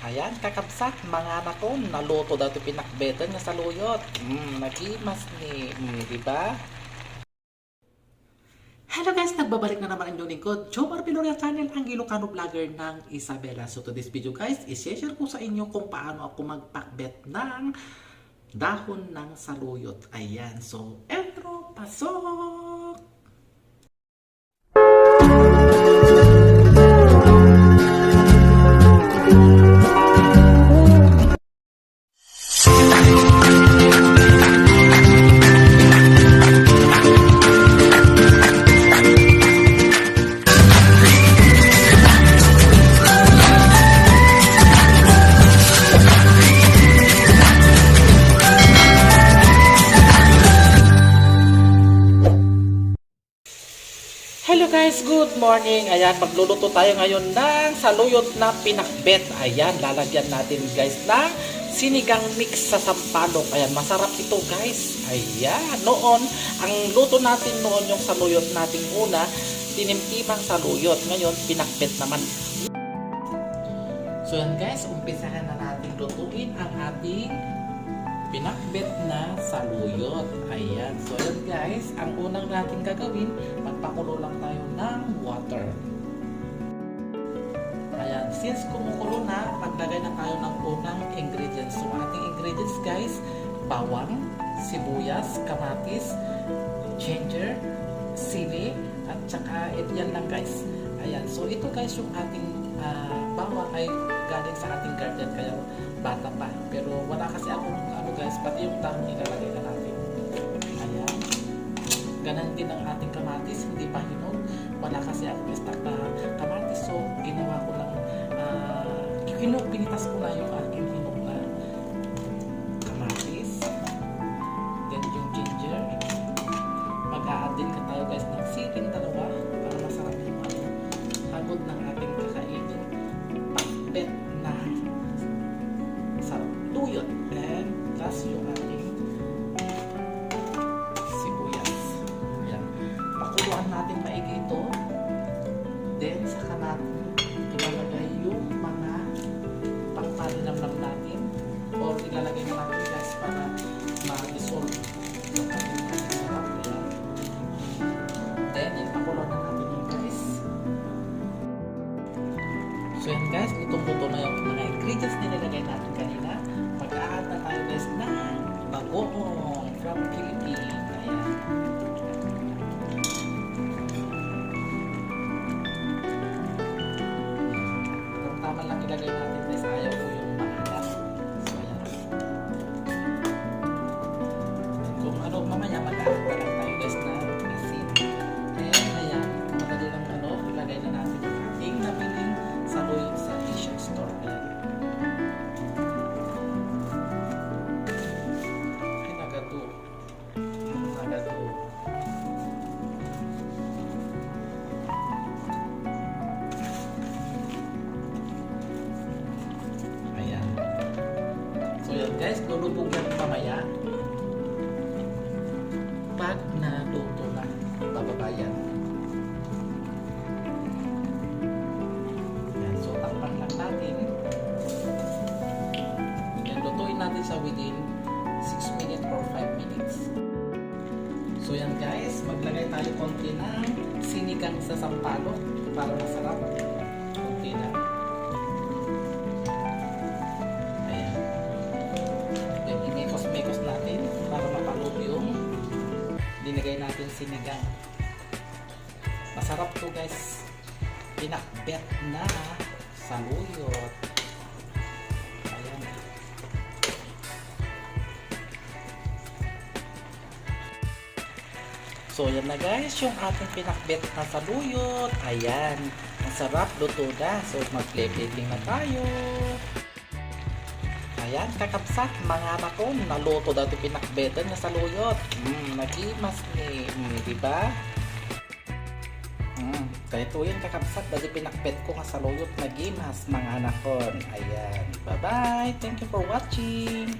Ayan, kakabsat, mga anak ko, naluto daw ito pinakbetan nga sa luyot. Mm, nagimas ni, mm, di ba? Hello guys, nagbabalik na naman ang inyong lingkod. Jomar Piloria Channel, ang Ilocano vlogger ng Isabela. So to this video guys, isi-share ko sa inyo kung paano ako magpakbet ng dahon ng saluyot. Ayan, so entro, pasok! Guys, good morning. Ayan, magluluto tayo ngayon ng saluyot na pinakbet. Ayan, lalagyan natin guys ng sinigang mix sa sampalok. Ayan, masarap ito guys. Ayan, noon, ang luto natin noon yung saluyot nating una, tinimtimang saluyot. Ngayon, pinakbet naman. So yan guys, umpisahan na natin lutuin ang ating pinakbet na saluyot. Ayan. So, ayan guys, ang unang natin gagawin, magpakulo lang tayo ng water. Ayan. Since kumukulo na, maglagay na tayo ng unang ingredients. So, ating ingredients guys, bawang, sibuyas, kamatis, ginger, sili, at saka it, yan lang guys. Ayan. So, ito guys yung ating ah, bawang ay galing sa ating garden kaya bata pa. Pero wala kasi akong ano guys, pati yung dahon ilalagay na natin. Ayan. Ganon din ang ating kamatis, hindi pa hinog. Wala kasi akong stock na kamatis. So, ginawa ko lang, uh, hinog, pinitas ko na yung aking So yan guys, itong luto na yung mga ingredients na nilagay natin kanina. Mag-a-add na tayo guys ng bagoong from Philippines. Ayan. Tama lang ilagay natin guys, ayaw guys, lulubog yan mamaya. Pag naluto na, bababa yan. Yan, so takpan lang natin. Yan, lutuin natin sa within 6 minutes or 5 minutes. So yan guys, maglagay tayo konti ng sinigang sa sampalok para masarap. Konti na. Dinagay natin sinigang. Masarap to guys. Pinakbet na saluyot. Ayan. So, yan na guys, yung ating pinakbet na saluyot. Ayan. Ang sarap, luto na. So, mag-plating na tayo. Ayan, kakapsat, mga ko, naluto daw ito pinakbetan na saluyot. Mm, nagimas ni, mm, di ba? Mm, ganito yan kakapsat, dahil pinakbet ko nga saluyot, nagimas, mga anak ko. Ayan, bye-bye. Thank you for watching.